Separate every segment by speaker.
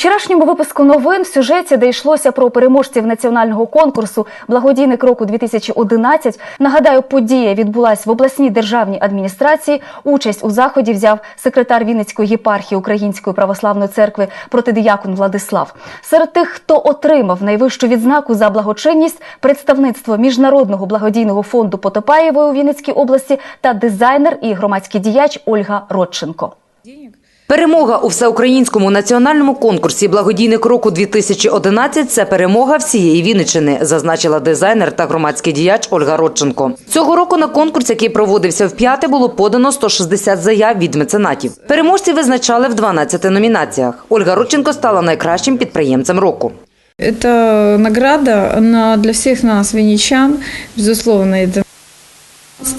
Speaker 1: вчорашньому випуску новин в сюжеті, де йшлося про переможців національного конкурсу Благодійник року 2011 Нагадаю, подія відбулась в обласній державній адміністрації. Участь у заході взяв секретар Вінницької єпархії Української православної церкви протидиякон Владислав. Серед тих, хто отримав найвищу відзнаку за благочинність, представництво міжнародного благодійного фонду Потопаєвої у Вінницькій області та дизайнер і громадський діяч Ольга Родченко.
Speaker 2: Перемога у всеукраїнському національному конкурсі Благодійник року 2011 – це перемога всієї Вінниччини, зазначила дизайнер та громадський діяч Ольга Родченко. Цього року на конкурс, який проводився вп'яте, було подано 160 заяв від меценатів. Переможці визначали в 12 номінаціях. Ольга Родченко стала найкращим підприємцем року.
Speaker 3: Это награда она для всех нас, винничан, безусловно, это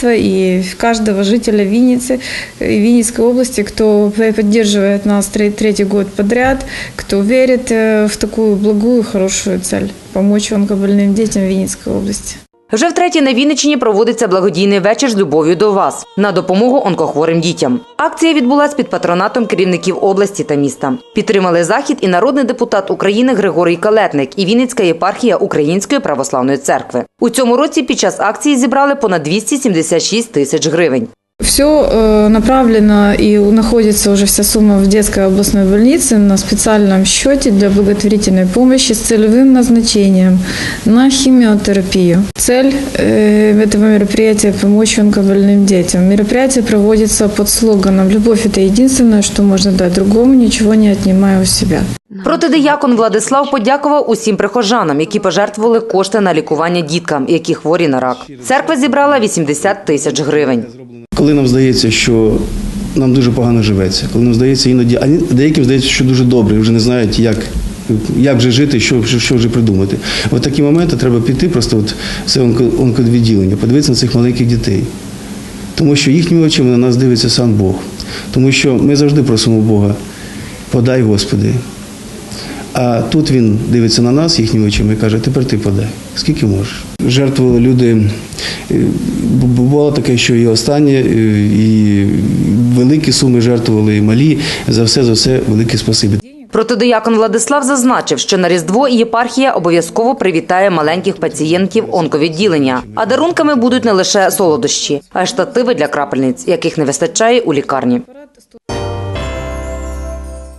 Speaker 3: и каждого жителя Винницы и Винницкой области, кто поддерживает нас тре- третий год подряд, кто верит э, в такую благую, хорошую цель – помочь онкобольным детям в Винницкой области.
Speaker 2: Вже втретє на Вінниччині проводиться благодійний вечір з любов'ю до вас на допомогу онкохворим дітям. Акція відбулась під патронатом керівників області та міста. Підтримали захід і народний депутат України Григорій Калетник і Вінницька єпархія Української православної церкви. У цьому році під час акції зібрали понад 276 тисяч гривень.
Speaker 3: Все э, направлено и находится уже вся сумма в детской областной больнице на специальном счете для благотворительной помощи с целевым назначением на химиотерапию. Цель э, этого мероприятия – помочь онкобольным детям. Мероприятие проводится под слоганом «Любовь – это единственное, что можно дать другому, ничего не отнимая у себя».
Speaker 2: Протидиякон Владислав подякував усім прихожанам, які пожертвували кошти на лікування діткам, які хворі на рак. Церква зібрала 80 тисяч гривень.
Speaker 4: Коли нам здається, що нам дуже погано живеться, коли нам здається іноді, а деяким здається, що дуже добре, вже не знають, як, як же жити, що, що, що вже придумати. В такі моменти треба піти просто от це онко- онкодвідділення, подивитися на цих маленьких дітей. Тому що їхніми очима на нас дивиться сам Бог. Тому що ми завжди просимо Бога, подай, Господи. А тут він дивиться на нас їхніми очима і каже, тепер ти подай, скільки можеш. Жертвували люди. е, бу- Бувало таке, що і останнє, е, і великі суми жертвували, і малі. За все, за все, велике спасибі.
Speaker 2: Протидиякон Владислав зазначив, що на Різдво єпархія обов'язково привітає маленьких пацієнтів онковідділення. А дарунками будуть не лише солодощі, а й штативи для крапельниць, яких не вистачає у лікарні.